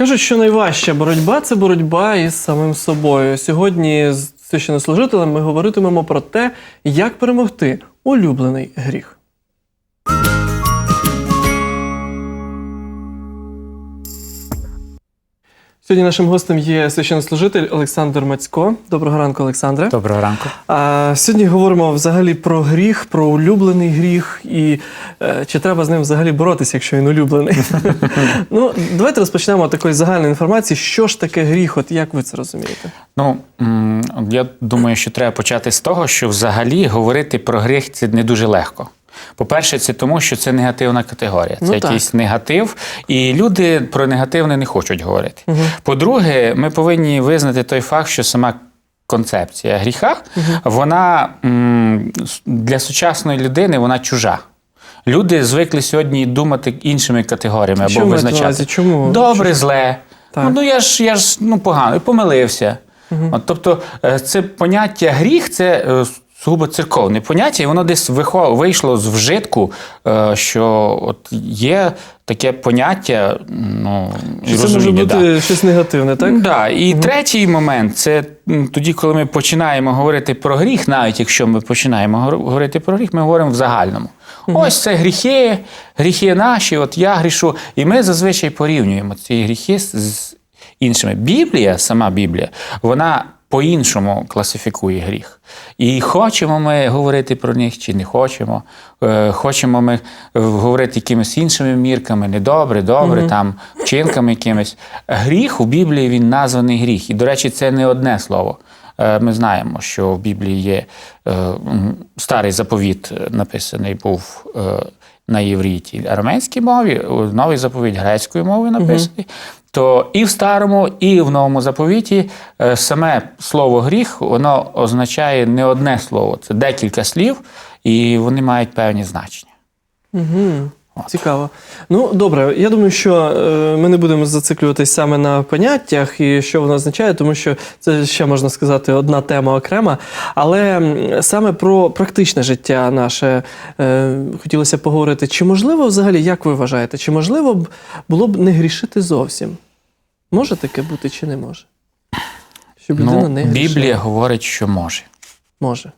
Кажуть, що найважча боротьба це боротьба із самим собою. Сьогодні з священнослужителем ми говоритимемо про те, як перемогти улюблений гріх. Сьогодні нашим гостем є священнослужитель Олександр Мацько. Доброго ранку, Олександре. Доброго ранку. А, сьогодні говоримо взагалі про гріх, про улюблений гріх і е, чи треба з ним взагалі боротися, якщо він улюблений. ну, давайте розпочнемо з такої загальної інформації, що ж таке гріх, от як ви це розумієте? Ну я думаю, що треба почати з того, що взагалі говорити про гріх це не дуже легко. По-перше, це тому, що це негативна категорія. Це Ну, так. якийсь негатив, і люди про негативне не хочуть говорити. По-друге, ми повинні визнати той факт, що сама концепція гріха, вона для сучасної людини вона чужа. Люди звикли сьогодні думати іншими категоріями або визначати. Чому? Добре, зле. Так. Ну, я ж я ж ну погано, і помилився. От, тобто, е, це поняття гріх це е, сугубо церковне поняття, і воно десь вийшло з вжитку, е, що от є таке поняття, ну, і це може бути да. щось негативне, так? Да. І третій момент це тоді, коли ми починаємо говорити про гріх, навіть якщо ми починаємо говорити про гріх, ми говоримо в загальному. Ось це гріхи, гріхи наші, от я грішу. І ми зазвичай порівнюємо ці гріхи з іншими. Біблія, сама Біблія, вона по-іншому класифікує гріх. І хочемо ми говорити про них чи не хочемо. Е, Хочемо ми е, говорити якимись іншими мірками, недобре, добре, там вчинками якимись. Гріх у Біблії він названий гріх. І, до речі, це не одне слово. Е, Ми знаємо, що в Біблії є старий заповіт, написаний був на євріті арамейській мові, новий заповіт грецькою мовою написаний. То і в старому, і в новому заповіті е, саме слово гріх воно означає не одне слово, це декілька слів, і вони мають певні значення. Угу. Цікаво. Ну, добре, я думаю, що е, ми не будемо зациклюватись саме на поняттях і що воно означає, тому що це ще можна сказати одна тема окрема. Але саме про практичне життя наше е, хотілося б поговорити. Чи можливо взагалі, як ви вважаєте, чи можливо б було б не грішити зовсім? Може таке бути чи не може? Щоб людина Ну, не грішила. Біблія говорить, що може. може.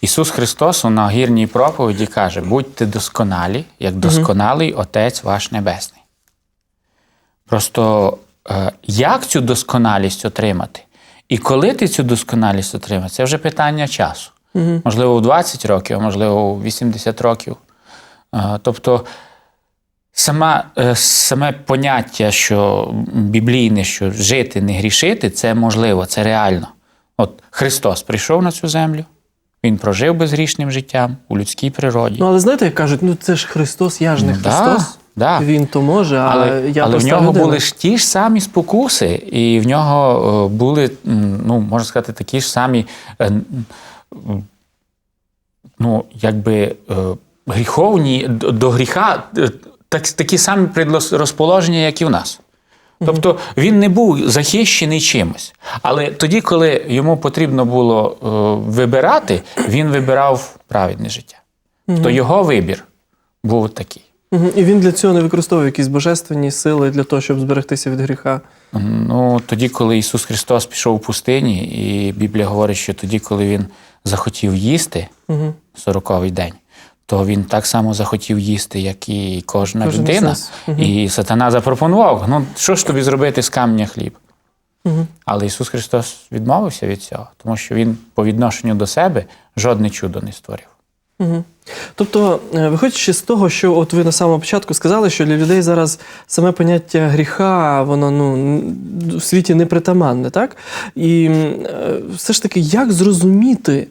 Ісус Христос у нагірній проповіді каже: будьте досконалі, як досконалий Отець ваш Небесний. Просто е, як цю досконалість отримати? І коли ти цю досконалість отримаєш, це вже питання часу. Можливо, у 20 років, а можливо, у 80 років. Е, Тобто, сама, е, саме поняття, що біблійне, що жити, не грішити, це можливо, це реально. От Христос прийшов на цю землю, Він прожив безгрішним життом у людській природі. Ну, але знаєте, як кажуть, ну це ж Христос, я ж не Ну, Христос. да. Він то може, а але я але в нього людина. були ж ті ж самі спокуси, і в нього е, були, ну, можна сказати, такі ж самі, е, ну, якби е, гріховні до гріха, так, такі самі предрозположення, як і в нас. Тобто він не був захищений чимось. Але тоді, коли йому потрібно було е, вибирати, він вибирав праведне життя. То його вибір був такий. І він для цього не використовує якісь божественні сили для того, щоб зберегтися від гріха. Ну, тоді, коли Ісус Христос пішов у пустині, і Біблія говорить, що тоді, коли Він захотів їсти, Угу. 40-й день, то він так само захотів їсти, як і кожна Кожен людина. Мгм. І сатана запропонував: ну що ж тобі зробити з каменя хліб? Угу. Але Ісус Христос відмовився від цього, тому що Він по відношенню до себе жодне чудо не створив. Угу. Тобто, е, виходячи з того, що от ви на самому початку сказали, що для людей зараз саме поняття гріха, воно ну, в світі непритаманне, так? І е, все ж таки, як зрозуміти,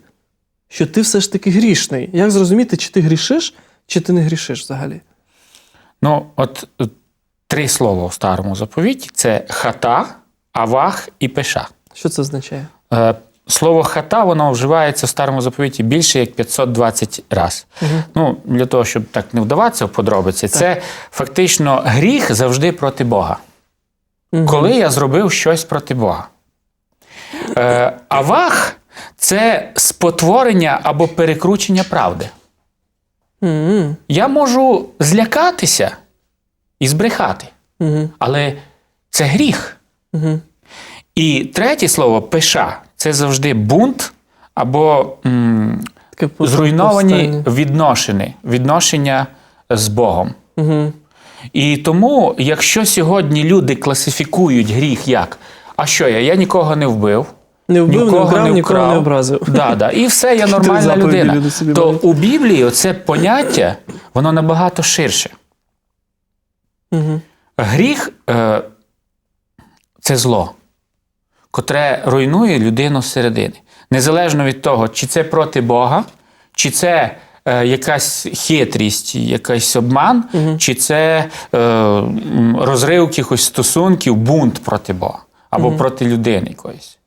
що ти все ж таки грішний? Як зрозуміти, чи ти грішиш, чи ти не грішиш взагалі? Ну, от е, три слова у старому заповіті: це хата, авах і пеша. Що це означає? Е, Слово хата воно вживається в старому заповіті більше як 520 разів. Ну, для того, щоб так не вдаватися в подробиці, це фактично гріх завжди проти Бога. Мгм. Коли я зробив щось проти Бога. Е, авах це спотворення або перекручення правди. Мгм. Я можу злякатися і збрехати. Мгм. Але це гріх. Угу. І третє слово пеша це завжди бунт або м, Таке зруйновані відношення, відношення з Богом. Угу. І тому, якщо сьогодні люди класифікують гріх як, а що я? Я нікого не вбив. Не вбив, не Нікого вкрав, не нікого не образив. Да, да. І все, я нормальна людина. То у Біблії оце поняття, воно набагато ширше. Угу. Гріх е, це зло, котре руйнує людину зсередини. Незалежно від того, чи це проти Бога, чи це е, якась хитрість, якийсь обман, чи це е, розрив якихось стосунків, бунт проти Бога або проти людини якоїсь.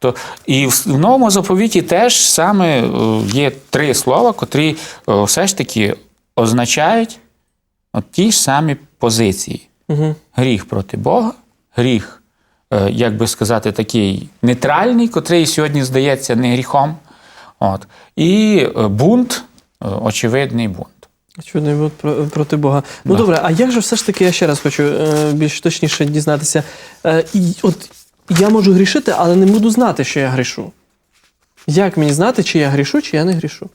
То, і в, в новому заповіті теж саме е, є три слова, котрі е, все ж таки означають от ті ж самі позиції. Угу. Гріх проти Бога, гріх, е, як би сказати, такий нейтральний, котрий сьогодні здається не гріхом. От. І бунт, очевидний бунт. Очевидно, бунт проти Бога. Ну Да. добре, а як же все ж таки, я ще раз хочу більш точніше дізнатися. І, от я можу грішити, але не буду знати, що я грішу. Як мені знати, чи я грішу, чи я не грішу?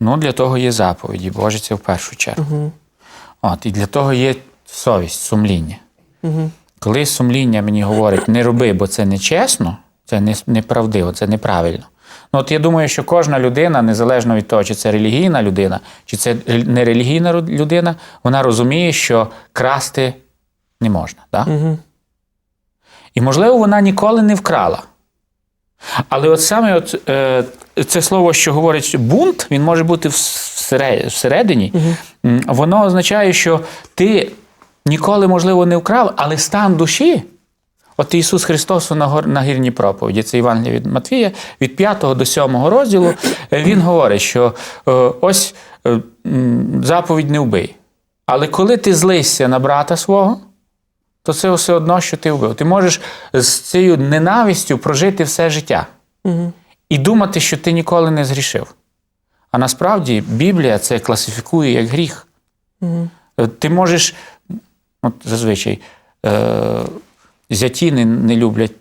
Ну, для того є заповіді, Боже, це в першу чергу. Угу. От, і для того є совість, сумління. Угу. Коли сумління мені говорить, не роби, бо це нечесно, це неправдиво, це неправильно. Ну, от я думаю, що кожна людина, незалежно від того, чи це релігійна людина, чи це нерелігійна людина, вона розуміє, що красти не можна. Так? Угу. І, можливо, вона ніколи не вкрала. Але от саме от, е, це слово, що говорить бунт, він може бути всередині, М, воно означає, що ти ніколи, можливо, не вкрав, але стан душі. От Ісус Христос на, гірній проповіді, це Євангелія від Матвія, від 5 до 7 розділу, е, він говорить, що е, ось е, заповідь не вбий. Але коли ти злишся на брата свого, то це все одно, що ти вбив. Ти можеш з цією ненавистю прожити все життя Угу. і думати, що ти ніколи не згрішив. А насправді Біблія це класифікує як гріх. Угу. Ти можеш, от зазвичай, е, зяті не, не люблять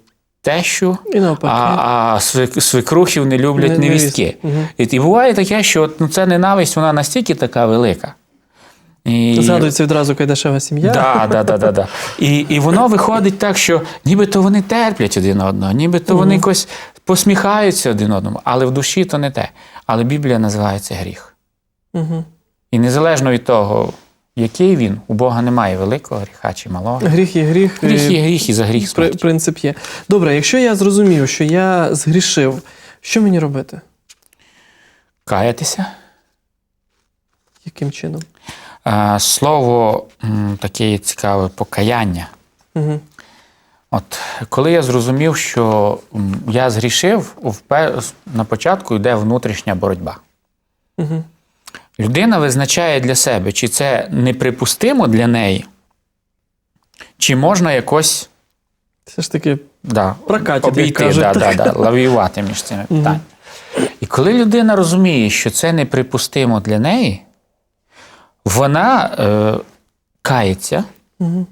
тещу, І а, а свекрухів не люблять невістки. Мгм. І, і буває таке, що от, ну, ця ненависть вона настільки така велика. І... Згадується відразу Кайдашева сім'я. Да, да, да, да, да. І, і воно виходить так, що нібито вони терплять один одного, нібито вони якось посміхаються один одному, але в душі то не те. Але Біблія називає це гріх. Угу. І незалежно від того, який він, у Бога немає великого гріха чи малого. Гріх є гріх. Гріх є гріх і за гріх смерть. принцип є. Добре, якщо я зрозумів, що я згрішив, що мені робити? Каятися. Яким чином? Слово таке цікаве покаяння. Угу. От коли я зрозумів, що я згрішив, на початку йде внутрішня боротьба. Угу. Людина визначає для себе, чи це неприпустимо для неї, чи можна якось Все ж таки, да, Прокатити, обійти, да, да, да, лавіювати між цими питаннями. І коли людина розуміє, що це неприпустимо для неї, вона е, кається Угу.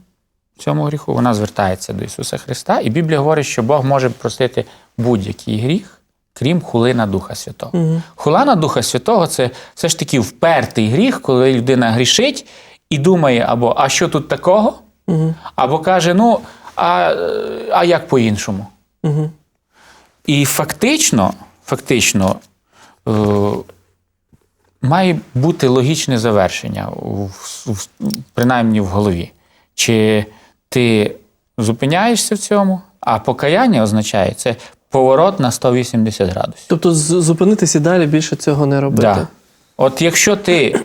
цьому гріху, вона звертається до Ісуса Христа, і Біблія говорить, що Бог може простити будь-який гріх, крім хули на Духа Святого. Угу. Хула на Духа Святого це все ж таки впертий гріх, коли людина грішить і думає, або а що тут такого? Угу. Або каже, ну, а, а як по-іншому? Угу. І фактично, фактично е, має бути логічне завершення, принаймні в голові. Чи ти зупиняєшся в цьому, а покаяння означає це поворот на 180 градусів. Тобто зупинитися і далі більше цього не робити. Да. От якщо ти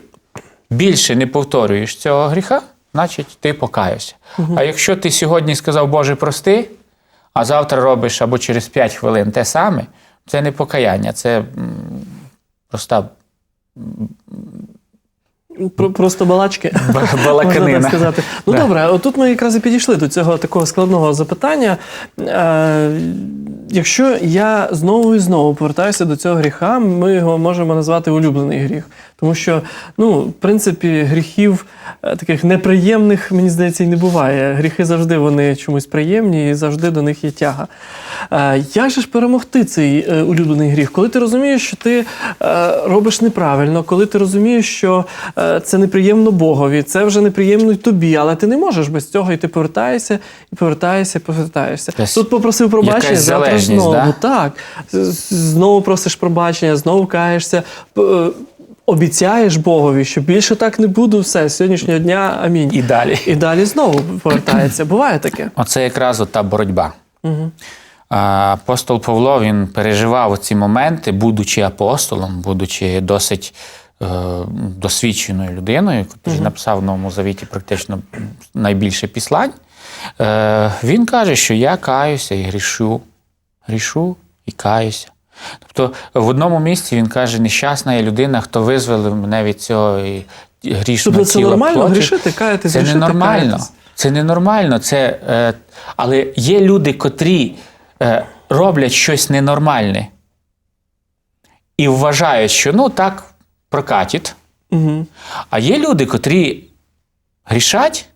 більше не повторюєш цього гріха, значить ти покаявся. А якщо ти сьогодні сказав Боже, прости, а завтра робиш або через 5 хвилин те саме, це не покаяння, це проста Про- Просто балачки. балаканина. так сказати. Ну Да. добре, отут ми якраз і підійшли до цього такого складного запитання. Е, якщо я знову і знову повертаюся до цього гріха, ми його можемо назвати улюблений гріх. Тому що, ну, в принципі, гріхів е, таких неприємних, мені здається, і не буває. Гріхи завжди вони чомусь приємні і завжди до них є тяга. Е, Як же ж перемогти цей е, улюблений гріх? Коли ти розумієш, що ти робиш неправильно, коли ти розумієш, що це неприємно Богові, це вже неприємно й тобі, але ти не можеш без цього, і ти повертаєшся, і повертаєшся, і повертаєшся. Десь Тут попросив пробачення, завтра знову. да? Так. Знову просиш пробачення, знову каєшся. Обіцяєш Богові, що більше так не буду, все, з сьогоднішнього дня амінь. І далі. І далі знову повертається. Буває таке. Оце якраз та боротьба. А, Апостол Павло він переживав ці моменти, будучи апостолом, будучи досить е, досвідченою людиною, який написав в Новому Завіті практично найбільше післань. Е, він каже, що я каюся і грішу, грішу і каюся. Тобто в одному місці він каже, нещасна я людина, хто визволив мене від цього і грішного Тобто це нормально плоті». грішити, каятись, Це грішити, ненормально. каятись. Це ненормально. Це, е, але є люди, котрі е, роблять щось ненормальне і вважають, що ну так прокатить. Угу. А є люди, котрі грішать,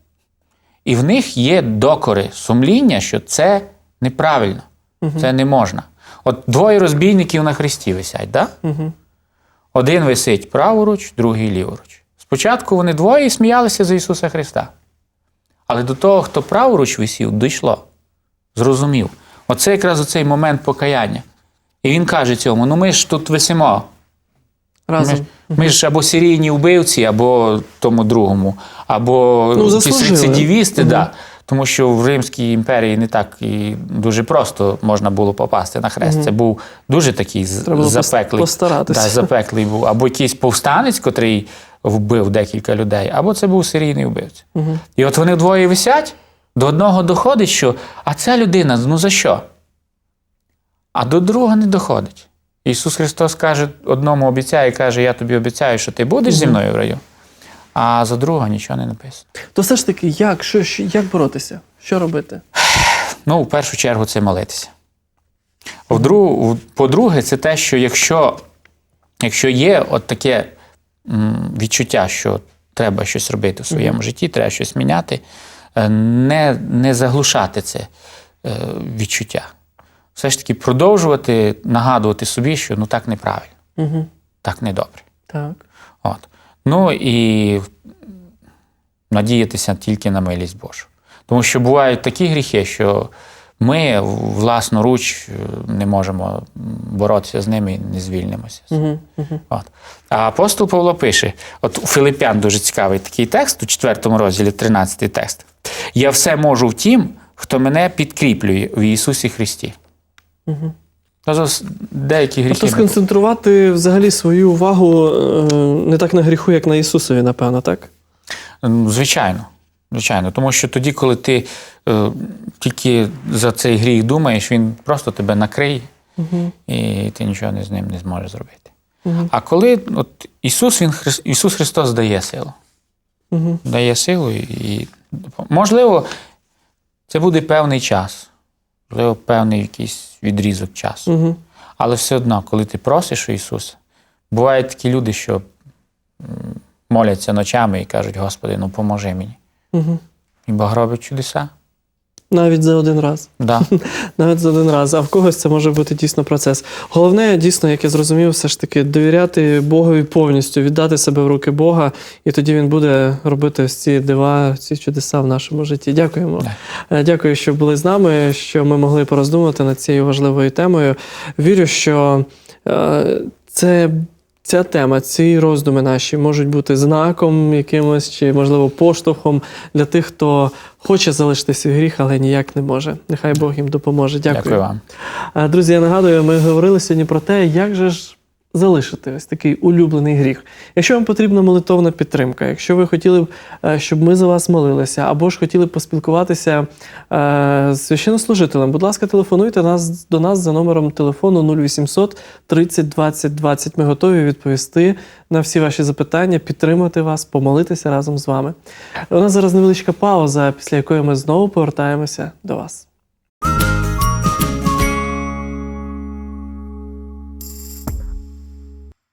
і в них є докори, сумління, що це неправильно, це не можна. От двоє розбійників на хресті висять, да? Угу. Один висить праворуч, другий ліворуч. Спочатку вони двоє сміялися за Ісуса Христа. Але до того, хто праворуч висів, дійшло. Зрозумів. Оце якраз оцей момент покаяння. І він каже цьому: ну ми ж тут висимо. Ми, Разом. ж- ми ж або серійні вбивці, або тому другому, або Ну, якісь рецидивісти, да. Тому що в Римській імперії не так і дуже просто можна було попасти на хрест. Це був дуже такий Треба запеклий. постаратися. Да, запеклий був. Або якийсь повстанець, котрий вбив декілька людей, або це був серійний вбивця. І от вони вдвоє висять, до одного доходить, що а ця людина, ну за що? А до другого не доходить. Ісус Христос каже, одному обіцяє, каже, я тобі обіцяю, що ти будеш зі мною в раю. А за другого нічого не написано. То все ж таки, як, що, що- як боротися? Що робити? Ну, в першу чергу, це молитися. По-друге, це те, що якщо, якщо є от таке відчуття, що треба щось робити в своєму житті, треба щось міняти, е, не, не заглушати це е, відчуття. Все ж таки продовжувати нагадувати собі, що ну так неправильно, Угу. так не добре. Так. От. Ну і надіятися тільки на милість Божу. Тому що бувають такі гріхи, що ми власноруч е, не можемо боротися з ними і не звільнимося. Угу. Угу. От. А апостол Павло пише: от у Филиппян дуже цікавий такий текст, у 4 розділі 13 текст. Я все можу в тім, хто мене підкріплює в Ісусі Христі. Угу. Тобто с- деякі гріхи. Тобто сконцентрувати взагалі свою увагу е, не так на гріху, як на Ісусові, напевно, так? Ну, Звичайно. Звичайно. Тому що тоді, коли ти е, тільки за цей гріх думаєш, він просто тебе накриє, Угу. і ти нічого не з ним не зможеш зробити. Угу. А коли от Ісус, він, Ісус Христос дає силу. Угу. Дає силу і, і можливо, це буде певний час, можливо, певний якийсь відрізок часу. Угу. Але все одно, коли ти просиш у Ісуса, бувають такі люди, що моляться ночами і кажуть, Господи, ну поможи мені. Угу. І Бог робить чудеса. Навіть за один раз. Да. Навіть за один раз, а в когось це може бути дійсно процес. Головне, дійсно, як я зрозумів, все ж таки довіряти Богові повністю, віддати себе в руки Бога, і тоді він буде робити ось ці дива, ці чудеса в нашому житті. Дякуємо. Е, Дякую, що були з нами, що ми могли пороздумати над цією важливою темою. Вірю, що е, це. Ця тема, ці роздуми наші можуть бути знаком якимось чи, можливо, поштовхом для тих, хто хоче залишити свій гріх, але ніяк не може. Нехай Бог їм допоможе. Дякую. Дякую вам. Друзі, я нагадую, ми говорили сьогодні про те, як же ж залишити ось такий улюблений гріх. Якщо вам потрібна молитовна підтримка, якщо ви хотіли б, е, щоб ми за вас молилися, або ж хотіли б поспілкуватися е, з священнослужителем, будь ласка, телефонуйте нас до нас за номером телефону 0800 30 20 20. Ми готові відповісти на всі ваші запитання, підтримати вас, помолитися разом з вами. У нас зараз невеличка пауза, після якої ми знову повертаємося до вас.